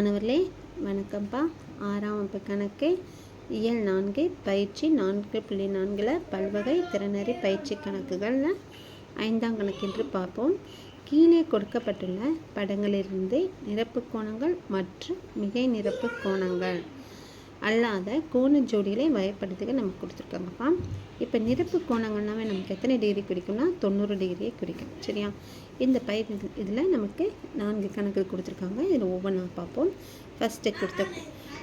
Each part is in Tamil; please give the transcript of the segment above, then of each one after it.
மாணவர்களே வணக்கம்ப்பா ஆறாம் வகுப்பு கணக்கு. இயல் நான்கு பயிற்சி நான்கு புள்ளி நான்கில் பல்வகை திறனறி பயிற்சி கணக்குகளில் ஐந்தாம் கணக்கென்று பார்ப்போம். கீழே கொடுக்கப்பட்டுள்ள படங்களிலிருந்து நிரப்பு கோணங்கள் மற்றும் மிகை நிரப்பு கோணங்கள். அல்லாத கோண ஜோடிகளை வகைப்படுத்துக நமக்கு கொடுத்துருக்காங்கப்பா இப்போ நிரப்பு கோணங்கள்னாவே நமக்கு எத்தனை டிகிரி குறிக்கும்னா தொண்ணூறு டிகிரியை குறிக்கும் சரியா? இந்த பயிர் இதில் நமக்கு நான்கு கணக்கு கொடுத்துருக்காங்க. இதில் ஒவ்வொன்றா பார்ப்போம். ஃபஸ்ட்டு கொடுத்த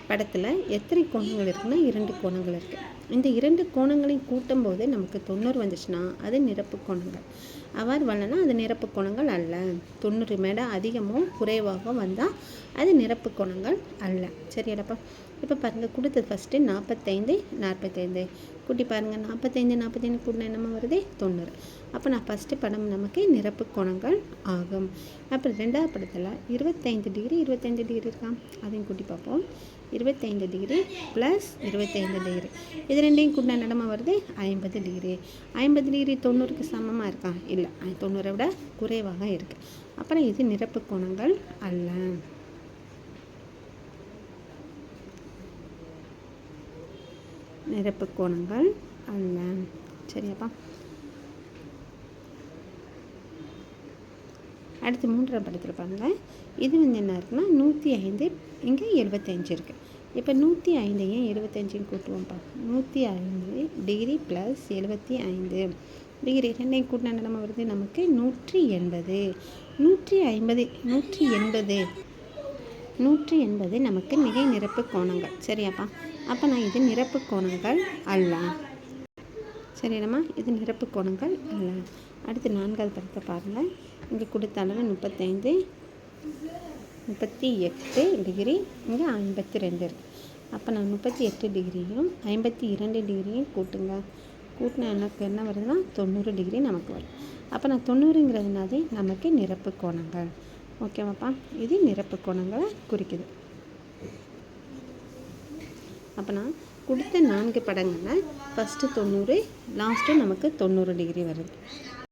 படத்தில் எத்தனை கோணங்கள் இருக்குன்னா இரண்டு கோணங்கள் இருக்குது இந்த இரண்டு கோணங்களையும் கூட்டும் போது நமக்கு தொண்ணூறு வந்துச்சுன்னா அது நிரப்பு கோணங்கள். அவ்வாறு வரலன்னா அது நிரப்பு கோணங்கள் அல்ல. தொண்ணூறு மேட அதிகமோ குறைவாக வந்தால் அது நிரப்பு கோணங்கள் அல்ல. சரியாடப்பா இப்போ பாருங்கள் கொடுத்தது ஃபஸ்ட்டு நாற்பத்தைந்து நாற்பத்தைந்து. கூட்டி பாருங்கள் நாற்பத்தைந்து நாற்பத்தைந்து கூட்டினா என்னமா வருது? தொண்ணூறு. அப்போ நான் ஃபஸ்ட்டு படம் நமக்கு நிரப்பு கோணங்கள் ஆகும். அப்புறம் ரெண்டாவது படத்தில் இருபத்தைந்து டிகிரி இருபத்தைந்து டிகிரி இருக்கா? அதையும் கூட்டி பார்ப்போம். இருபத்தைந்து டிகிரி ப்ளஸ் இருபத்தைந்து டிகிரி இது ரெண்டையும் கூட்டினா என்னமா வருது. ஐம்பது டிகிரி ஐம்பது டிகிரி தொண்ணூறுக்கு சமமாக இருக்கா? இல்லை. தொண்ணூறை விட குறைவாக இருக்குது அப்புறம் இது நிரப்பு கோணங்கள் அல்ல. நிரப்பு கோணங்கள் அல்ல. சரியாப்பா. அடுத்து மூன்றாம் படத்தில் பாருங்கள் இது வந்து என்ன இருக்குன்னா நூற்றி ஐந்து இங்கே எழுபத்தஞ்சு இருக்குது இப்போ நூற்றி ஐந்தையும் எழுபத்தஞ்சையும் கூட்டுவோம்ப்பா நூற்றி ஐந்து டிகிரி ப்ளஸ் எழுபத்தி ஐந்து. டிகிரி ரெண்டையும் கூட்டின நம்ம வருது? நமக்கு நூற்றி எண்பது. நூற்றி ஐம்பது நூற்றி எண்பது. நூற்றி எண்பது நமக்கு மிகை நிரப்பு கோணங்கள். சரியாப்பா. அப்போ நான் இது நிரப்பு கோணங்கள் அல்ல. சரியாம்மா இது நிரப்பு கோணங்கள் அல்ல. அடுத்து நான்காவது படத்தை பாருங்கள் இங்கே கொடுத்த அளவு முப்பத்தைந்து. முப்பத்தி எட்டு டிகிரி இங்கே ஐம்பத்தி ரெண்டு இருக்குது அப்போ நான் முப்பத்தி எட்டு டிகிரியும் ஐம்பத்தி இரண்டு டிகிரியும் கூட்டுங்க. கூட்டினா எனக்கு என்ன வருதுன்னா தொண்ணூறு டிகிரி நமக்கு வரும். அப்போ நான் தொண்ணூறுங்கிறதுனாலே நமக்கு நிரப்பு கோணங்கள். ஓகேவாப்பா இது நிரப்பு கோணங்களை குறிக்குது. அப்போ நான் கொடுத்த நான்கு படங்களில் ஃபஸ்ட்டு தொண்ணூறு லாஸ்ட்டு நமக்கு தொண்ணூறு டிகிரி வருது.